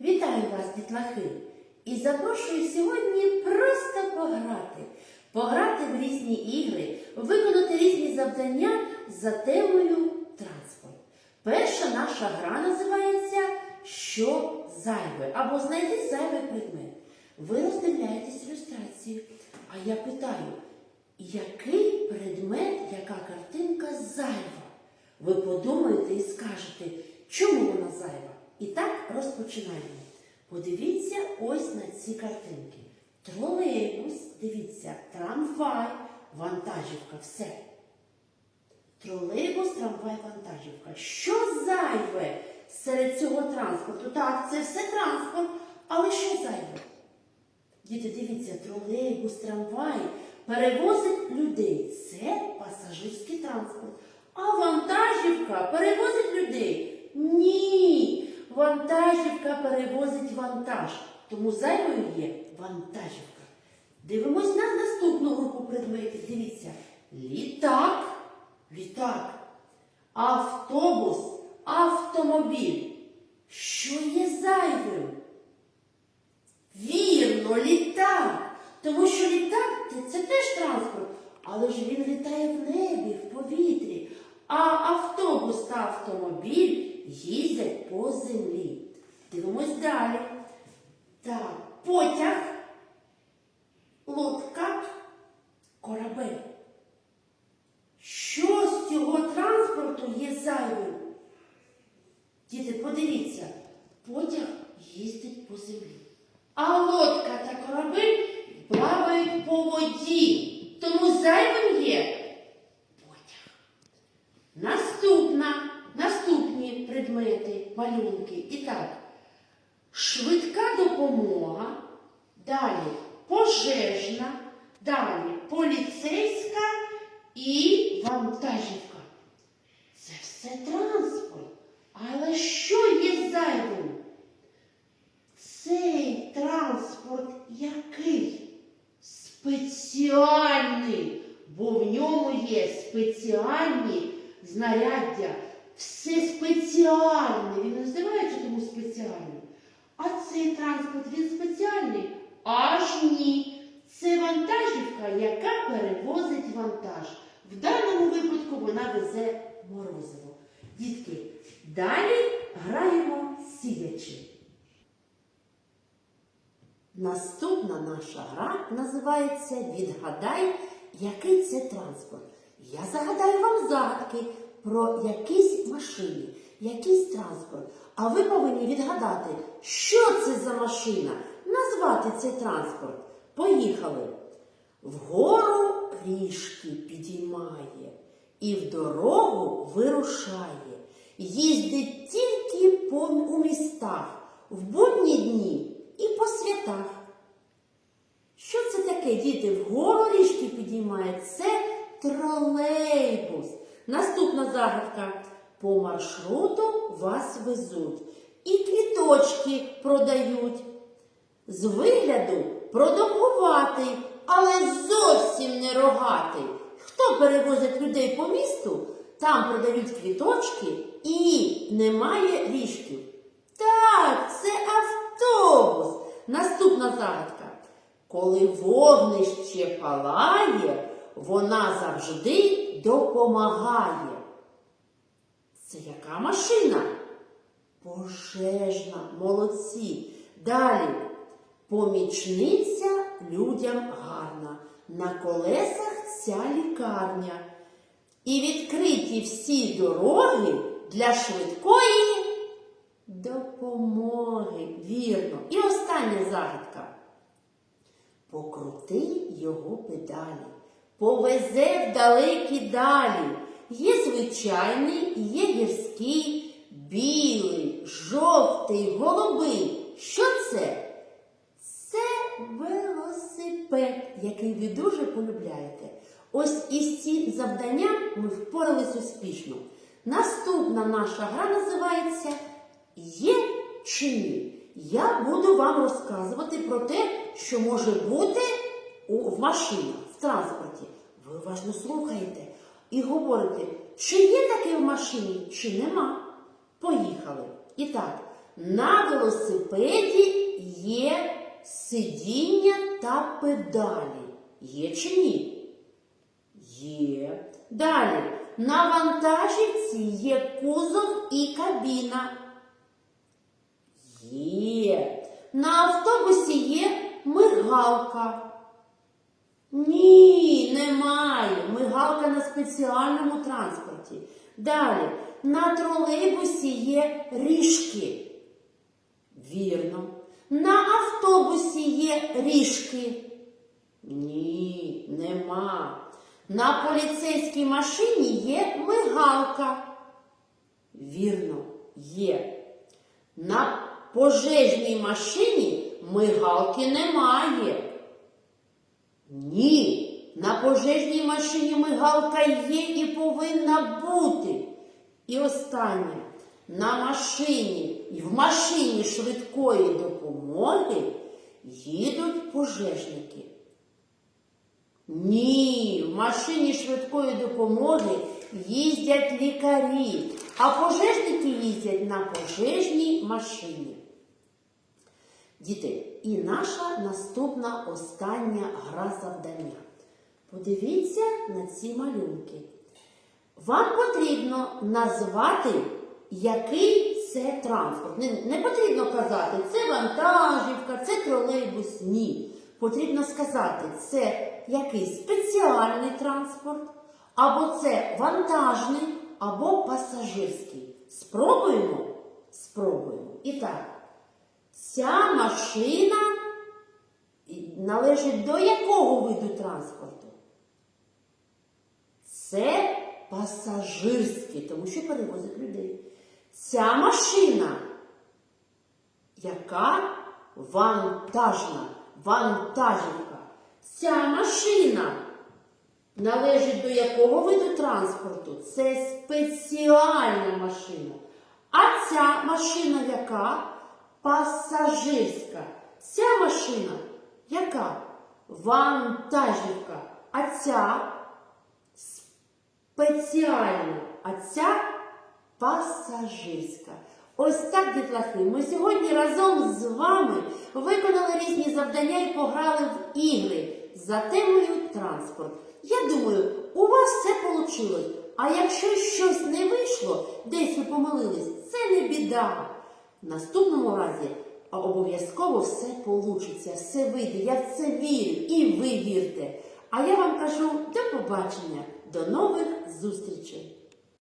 Вітаю вас, дітлахи! І запрошую сьогодні просто пограти. Пограти в різні ігри, виконати різні завдання за темою транспорт. Перша наша гра називається Що зайве або знайди зайвий предмет. Ви роздивляєтесь ілюстрацію. А я питаю, який предмет, яка картинка зайва? Ви подумаєте і скажете, чому вона зайва? І так розпочинаємо. Подивіться ось на ці картинки. Тролейбус, дивіться, трамвай, вантажівка, все. Тролейбус, трамвай, вантажівка. Що зайве серед цього транспорту? Так, це все транспорт, але що зайве? Діти, дивіться, тролейбус, трамвай перевозить людей. Це пасажирський транспорт. А вантажівка перевозить людей? Ні. Вантажівка перевозить вантаж. Тому зайвою є вантажівка. Дивимось на наступну групу предметів. Дивіться. Літак. Літак. Автобус. Автомобіль. Що є зайвим? Вірно, літак. Тому що літак це, теж транспорт, але ж він літає в небі, в повітрі. А автобус та автомобіль їздять по землі. Дивимось далі. Так, потяг, лодка, корабель. Що з цього транспорту є зайвим? Діти, подивіться, потяг їздить по землі. А лодка та корабель плавають по воді. Тому зайвим є потяг. Наступна, наступні предмети, малюнки. І так, швидка допомога, далі пожежна, далі поліцейська і вантажівка. Це все транспорт. Але що є зайвим? Цей транспорт який? Спеціальний, бо в ньому є спеціальні знаряддя. Все спеціальне. Він не називається тому спеціальним. А цей транспорт він спеціальний? Аж ні. Це вантажівка, яка перевозить вантаж. В даному випадку вона везе морозиво. Дітки, далі граємо сидячи. Наступна наша гра називається Відгадай, який це транспорт. Я загадаю вам загадки про якісь машини, якийсь транспорт. А ви повинні відгадати, що це за машина, назвати цей транспорт. Поїхали. Вгору ріжки підіймає і в дорогу вирушає. Їздить тільки по у містах, в будні дні і по святах. Що це таке, діти? Вгору ріжки підіймає? Це тролейбус. Наступна загадка. По маршруту вас везуть і квіточки продають. З вигляду продовгуватий, але зовсім не рогатий. Хто перевозить людей по місту, там продають квіточки і немає ріжків. Так, це автобус. Наступна загадка. Коли вогнище палає, вона завжди допомагає. Це яка машина? Пожежна, молодці. Далі. Помічниця людям гарна. На колесах ця лікарня. І відкриті всі дороги для швидкої допомоги. Вірно. І остання загадка. Покрути його педалі, повезе в далекі далі. Є звичайний, є гірський, білий, жовтий, голубий. Що це? Це велосипед, який ви дуже полюбляєте. Ось із ці завдання ми впорались успішно. Наступна наша гра називається Є чи ні? Я буду вам розказувати про те, що може бути в машинах, транспорті. Ви уважно слухаєте і говорите, чи є таке в машині, чи нема. Поїхали. І так, На велосипеді є сидіння та педалі. Є чи ні? Є. Далі. На вантажівці є кузов і кабіна. Є. На автобусі є мигалка. Ні, немає. Мигалка на спеціальному транспорті. Далі. На тролейбусі є ріжки. Вірно. На автобусі є ріжки. Ні, нема. На поліцейській машині є мигалка. Вірно, є. На пожежній машині мигалки немає. Ні. На пожежній машині мигалка є і повинна бути. І останнє. На машині і в машині швидкої допомоги їдуть пожежники. Ні, в машині швидкої допомоги їздять лікарі, а пожежники їздять на пожежній машині. Діти, і наша наступна остання гра завдання. Подивіться на ці малюнки. Вам потрібно назвати, який це транспорт. Не, не потрібно казати, це вантажівка, це тролейбус. Ні. Потрібно сказати, це який спеціальний транспорт, або це вантажний, або пасажирський. Спробуємо? Спробуємо. І так, ця машина належить до якого виду транспорту? Це пасажирський, тому що перевозить людей. Ця машина, яка вантажна, вантажівка. Ця машина належить до якого виду транспорту? Це спеціальна машина. А ця машина яка? Пасажирська. Ця машина яка? Вантажівка. А ця спеціальна, а ця пасажирська. Ось так, дітлахи, ми сьогодні разом з вами виконали різні завдання і пограли в ігри за темою транспорт. Я думаю, у вас все вийшло. А якщо щось не вийшло, десь ви помилились, це не біда. В наступному разі обов'язково все вийде, все вийде. Я в це вірю і ви вірте. А я вам кажу до побачення, до нових зустрічей!